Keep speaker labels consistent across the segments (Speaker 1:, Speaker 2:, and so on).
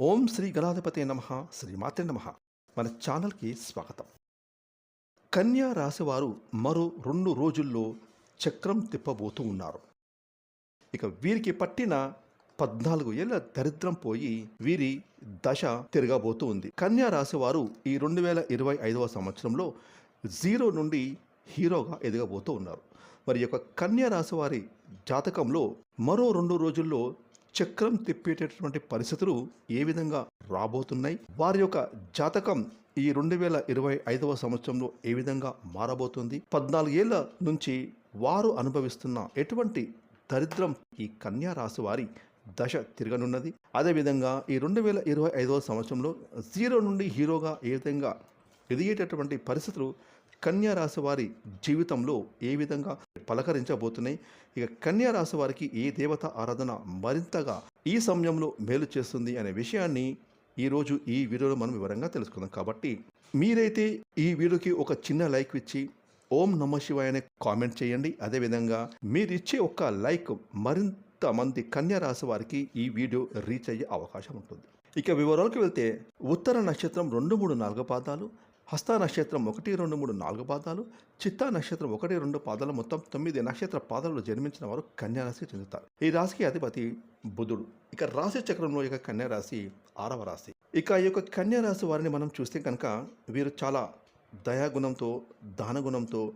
Speaker 1: ఓం శ్రీ గణాధిపతి నమ శ్రీమాతే నమ. మన ఛానల్కి స్వాగతం. కన్యా రాశివారు మరో రెండు రోజుల్లో చక్రం తిప్పబోతూ ఉన్నారు. ఇక వీరికి పట్టిన పద్నాలుగు ఏళ్ళ దరిద్రం పోయి వీరి దశ తిరగబోతూ ఉంది. కన్యా రాశి వారు ఈ రెండు వేల ఇరవై ఐదవ సంవత్సరంలో జీరో నుండి హీరోగా ఎదగబోతూ ఉన్నారు. మరి యొక్క కన్యా రాశి వారి జాతకంలో మరో రెండు రోజుల్లో చక్రం తిప్పేటటువంటి పరిస్థితులు ఏ విధంగా రాబోతున్నాయి? వారి యొక్క జాతకం ఈ రెండు వేల ఇరవై ఐదవ సంవత్సరంలో ఏ విధంగా మారబోతుంది? పద్నాలుగేళ్ళ నుంచి వారు అనుభవిస్తున్న ఎటువంటి దరిద్రం ఈ కన్యా రాశి వారి దశ తిరగనున్నది? అదేవిధంగా ఈ రెండు వేల ఇరవై ఐదవ సంవత్సరంలో జీరో నుండి హీరోగా ఏ విధంగా ఎదిగేటటువంటి పరిస్థితులు కన్యా రాశి వారి జీవితంలో ఏ విధంగా పలకరించబోతున్నాయి? ఇక కన్యా రాశి వారికి ఏ దేవత ఆరాధన మరింతగా ఈ సమయంలో మేలు చేస్తుంది అనే విషయాన్ని ఈరోజు ఈ వీడియోలో మనం వివరంగా తెలుసుకుందాం. కాబట్టి మీరైతే ఈ వీడియోకి ఒక చిన్న లైక్ ఇచ్చి ఓం నమ శివాయ అనే కామెంట్ చేయండి. అదేవిధంగా మీరు ఇచ్చే ఒక లైక్ మరింత మంది కన్యా రాశి వారికి ఈ వీడియో రీచ్ అయ్యే అవకాశం ఉంటుంది. ఇక వివరాలకు వెళ్తే ఉత్తర నక్షత్రం రెండు మూడు నాలుగు పాదాలు హస్త నక్షత్రం ఒకటి రెండు మూడు నాలుగు పాదాలు చిత్తా నక్షత్రం ఒకటి రెండు పాదాలు మొత్తం తొమ్మిది నక్షత్ర పాదాలలో జన్మించిన వారు కన్యారాశి చెందుతారు. ఈ రాశికి అధిపతి బుధుడు. ఇక రాశి చక్రంలో ఇక కన్యారాశి ఆరవ రాశి. ఇక ఈ యొక్క కన్యారాశి వారిని మనం చూస్తే కనుక వీరు చాలా దయాగుణంతో దానగుణంతో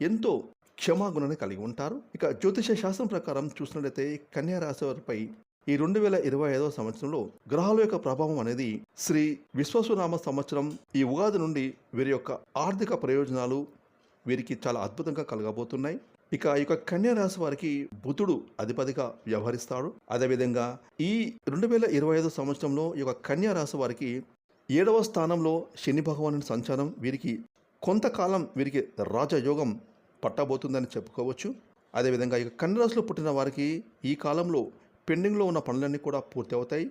Speaker 1: ఎంతో క్షమాగుణాన్ని కలిగి ఉంటారు. ఇక జ్యోతిష శాస్త్రం ప్రకారం చూసినట్లయితే కన్యారాశి వారిపై ఈ రెండు వేల ఇరవై ఐదవ సంవత్సరంలో గ్రహాల యొక్క ప్రభావం అనేది శ్రీ విశ్వసునామ సంవత్సరం ఈ ఉగాది నుండి వీరి యొక్క ఆర్థిక ప్రయోజనాలు వీరికి చాలా అద్భుతంగా కలగబోతున్నాయి. ఇక ఈ యొక్క కన్యా రాశి వారికి బుధుడు అధిపతిగా వ్యవహరిస్తాడు. అదేవిధంగా ఈ రెండు వేల ఇరవై ఐదు సంవత్సరంలో ఈ యొక్క కన్యా రాశి వారికి ఏడవ స్థానంలో శని భగవాను సంచారం వీరికి కొంతకాలం వీరికి రాజయోగం పట్టబోతుందని చెప్పుకోవచ్చు. అదేవిధంగా ఇక కన్యరాశిలో పుట్టిన వారికి ఈ కాలంలో పెండింగ్లో ఉన్న పనులన్నీ కూడా పూర్తి అవుతాయి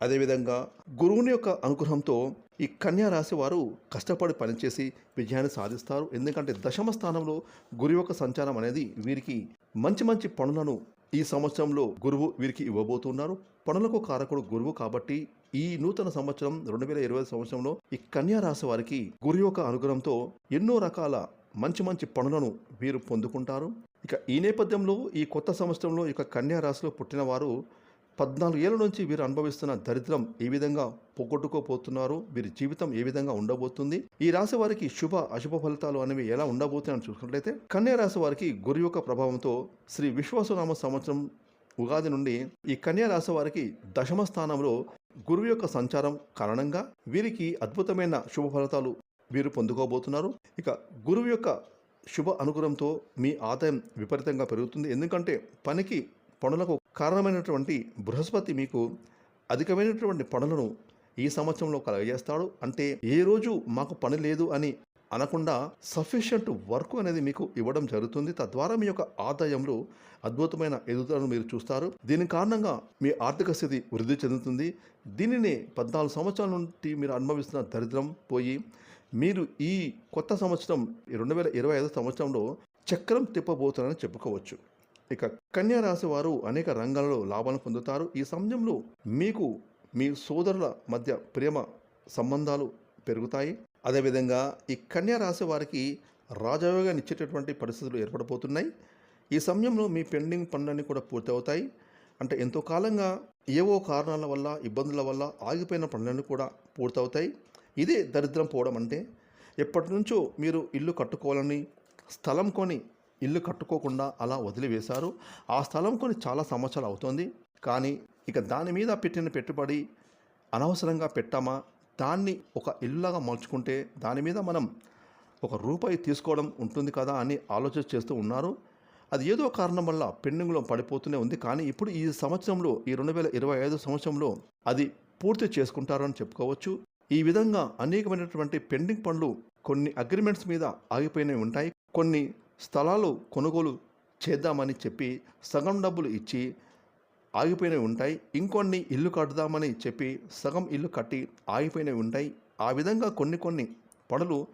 Speaker 1: అదేవిధంగా గురువుని యొక్క అనుగ్రహంతో ఈ కన్యా రాశి వారు కష్టపడి పనిచేసి విజయాన్ని సాధిస్తారు. ఎందుకంటే దశమ స్థానంలో గురువు యొక్క సంచారం అనేది వీరికి మంచి మంచి పనులను ఈ సంవత్సరంలో గురువు వీరికి ఇవ్వబోతున్నారు. పనులకు కారకుడు గురువు కాబట్టి ఈ నూతన సంవత్సరం రెండు వేల ఇరవై సంవత్సరంలో ఈ కన్యా రాశి వారికి గురు యొక్క అనుగ్రహంతో ఎన్నో రకాల మంచి మంచి పనులను వీరు పొందుకుంటారు. ఇక ఈ నేపథ్యంలో ఈ కొత్త సంవత్సరంలో ఇక కన్యా రాశిలో పుట్టిన వారు పద్నాలుగు ఏళ్ళ నుంచి వీరు అనుభవిస్తున్న దరిద్రం ఏ విధంగా పోగొట్టుకోపోతున్నారు వీరి జీవితం ఏ విధంగా ఉండబోతుంది? ఈ రాశి వారికి శుభ అశుభ ఫలితాలు అనేవి ఎలా ఉండబోతున్నాయని చూసుకున్నట్లయితే కన్యా రాశి వారికి గురు యొక్క ప్రభావంతో శ్రీ విశ్వాసనామ సంవత్సరం ఉగాది నుండి ఈ కన్యా రాశి వారికి దశమ స్థానంలో గురువు యొక్క సంచారం కారణంగా వీరికి అద్భుతమైన శుభ ఫలితాలు వీరు పొందుకోబోతున్నారు. ఇక గురువు యొక్క శుభ అనుగ్రహంతో మీ ఆదాయం విపరీతంగా పెరుగుతుంది. ఎందుకంటే పనికి పనులకు కారణమైనటువంటి బృహస్పతి మీకు అధికమైనటువంటి పనులను ఈ సంవత్సరంలో కలగజేస్తాడు. అంటే ఏ రోజు మాకు పని లేదు అని అనకుండా సఫిషియంట్ వర్క్ అనేది మీకు ఇవ్వడం జరుగుతుంది. తద్వారా మీ యొక్క ఆదాయంలో అద్భుతమైన ఎదుగుదలను మీరు చూస్తారు. దీని కారణంగా మీ ఆర్థిక స్థితి వృద్ధి చెందుతుంది. దీనిని పద్నాలుగు సంవత్సరాల నుండి మీరు అనుభవిస్తున్న దరిద్రం పోయి మీరు ఈ కొత్త సంవత్సరం రెండు వేల ఇరవై ఐదు సంవత్సరంలో చక్రం తిప్పబోతున్నారని చెప్పుకోవచ్చు. ఇక కన్యా రాశి వారు అనేక రంగాలలో లాభాలను పొందుతారు. ఈ సమయంలో మీకు మీ సోదరుల మధ్య ప్రేమ సంబంధాలు పెరుగుతాయి. అదేవిధంగా ఈ కన్యా రాశి వారికి రాజయోగాన్ని ఇచ్చేటటువంటి పరిస్థితులు ఏర్పడబోతున్నాయి. ఈ సమయంలో మీ పెండింగ్ పనులన్నీ కూడా పూర్తవుతాయి. అంటే ఎంతో కాలంగా ఏవో కారణాల వల్ల ఇబ్బందుల వల్ల ఆగిపోయిన పనులన్నీ కూడా పూర్తవుతాయి. ఇదే దరిద్రం పోవడం అంటే ఎప్పటి నుంచో మీరు ఇల్లు కట్టుకోవాలని స్థలం కొని ఇల్లు కట్టుకోకుండా అలా వదిలివేశారు. ఆ స్థలం కొని చాలా సంవత్సరాలు అవుతుంది. కానీ ఇక దాని మీద పెట్టిన పెట్టుబడి అనవసరంగా పెట్టామా? దాన్ని ఒక ఇల్లులాగా మలుచుకుంటే దాని మీద మనం ఒక రూపాయి తీసుకోవడం ఉంటుంది కదా అని ఆలోచన చేస్తూ ఉన్నారు. అది ఏదో కారణం వల్ల పెండింగ్లో పడిపోతూనే ఉంది. కానీ ఇప్పుడు ఈ సంవత్సరంలో ఈ రెండు వేల ఇరవై ఐదు సంవత్సరంలో అది పూర్తి చేసుకుంటారని చెప్పుకోవచ్చు. ఈ విధంగా అనేకమైనటువంటి పెండింగ్ పనులు కొన్ని అగ్రిమెంట్స్ మీద ఆగిపోయినవి ఉంటాయి. కొన్ని స్థలాలు కొనుగోలు చేద్దామని చెప్పి సగం డబ్బులు ఇచ్చి ఆగిపోయినవి ఉంటాయి. ఇంకొన్ని ఇల్లు కడదామని చెప్పి సగం ఇల్లు కట్టి ఆగిపోయినవి ఉంటాయి. ఆ విధంగా కొన్ని కొన్ని పనులు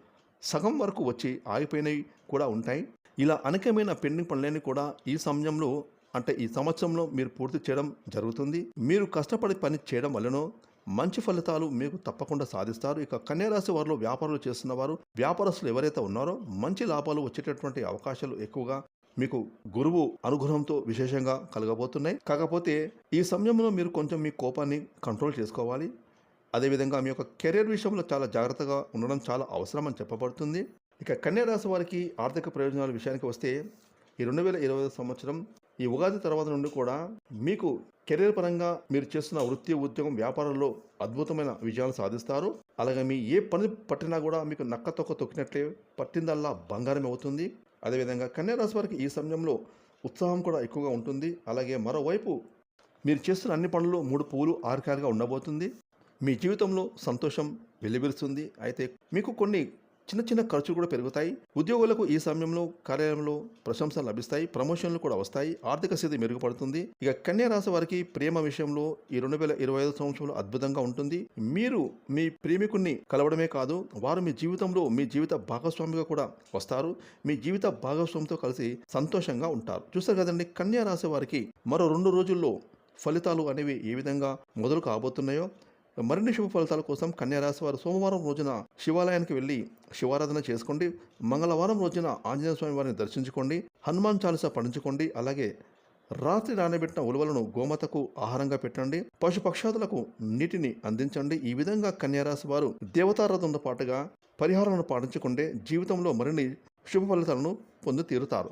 Speaker 1: సగం వరకు వచ్చి ఆగిపోయినవి కూడా ఉంటాయి. ఇలా అనేకమైన పెండింగ్ పనులన్నీ కూడా ఈ సమయంలో అంటే ఈ సంవత్సరంలో మీరు పూర్తి చేయడం జరుగుతుంది. మీరు కష్టపడి పని చేయడం వల్లనో మంచి ఫలితాలు మీకు తప్పకుండా సాధిస్తారు. ఇక కన్యారాశి వారిలో వ్యాపారాలు చేస్తున్న వారు వ్యాపారస్తులు ఎవరైతే ఉన్నారో మంచి లాభాలు వచ్చేటటువంటి అవకాశాలు ఎక్కువగా మీకు గురువు అనుగ్రహంతో విశేషంగా కలగబోతున్నాయి. కాకపోతే ఈ సమయంలో మీరు కొంచెం మీ కోపాన్ని కంట్రోల్ చేసుకోవాలి. అదేవిధంగా మీ యొక్క కెరీర్ విషయంలో చాలా జాగ్రత్తగా ఉండడం చాలా అవసరం అని చెప్పబడుతుంది. ఇక కన్యా రాశి వారికి ఆర్థిక ప్రయోజనాల విషయానికి వస్తే ఈ రెండు వేల ఇరవై సంవత్సరం ఈ ఉగాది తర్వాత నుండి కూడా మీకు కెరీర్ పరంగా మీరు చేస్తున్న వృత్తి ఉద్యోగం వ్యాపారంలో అద్భుతమైన విజయాలు సాధిస్తారు. అలాగే మీ ఏ పని పట్టినా కూడా మీకు నక్క తొక్క తొక్కినట్లే పట్టిందల్లా బంగారం అవుతుంది. అదేవిధంగా కన్యారాశి వారికి ఈ సమయంలో ఉత్సాహం కూడా ఎక్కువగా ఉంటుంది. అలాగే మరోవైపు మీరు చేస్తున్న అన్ని పనులు మూడు పువ్వులు ఆరుకాలుగా ఉండబోతుంది. మీ జీవితంలో సంతోషం వెల్లివిరుస్తుంది అయితే మీకు కొన్ని చిన్న చిన్న ఖర్చులు కూడా పెరుగుతాయి. ఉద్యోగులకు ఈ సమయంలో కార్యాలయంలో ప్రశంసలు లభిస్తాయి. ప్రమోషన్లు కూడా వస్తాయి. ఆర్థిక స్థితి మెరుగుపడుతుంది. ఇక కన్యా రాశి వారికి ప్రేమ విషయంలో ఈ రెండు వేల ఇరవై ఐదు సంవత్సరంలో అద్భుతంగా ఉంటుంది. మీరు మీ ప్రేమికుణ్ణి కలవడమే కాదు వారు మీ జీవితంలో మీ జీవిత భాగస్వామిగా కూడా వస్తారు. మీ జీవిత భాగస్వామితో కలిసి సంతోషంగా ఉంటారు. చూస్తారు కదండి కన్యా రాశి వారికి మరో రెండు రోజుల్లో ఫలితాలు అనేవి ఏ విధంగా మొదలు కాబోతున్నాయో. మరిన్ని శుభ ఫలితాల కోసం కన్యారాశి వారు సోమవారం రోజున శివాలయానికి వెళ్ళి శివారాధన చేసుకోండి. మంగళవారం రోజున ఆంజనేయ స్వామి వారిని దర్శించుకోండి. హనుమాన్ చాలీస పఠించుకోండి. అలాగే రాత్రి నానబెట్టిన ఉలువలను గోమాతకు ఆహారంగా పెట్టండి. పశుపక్షాదులకు నీటిని అందించండి. ఈ విధంగా కన్యారాశి వారు దేవతారథంతో పాటుగా పరిహారాలను పాటించుకుంటే జీవితంలో మరిన్ని శుభ ఫలితాలను పొంది తీరుతారు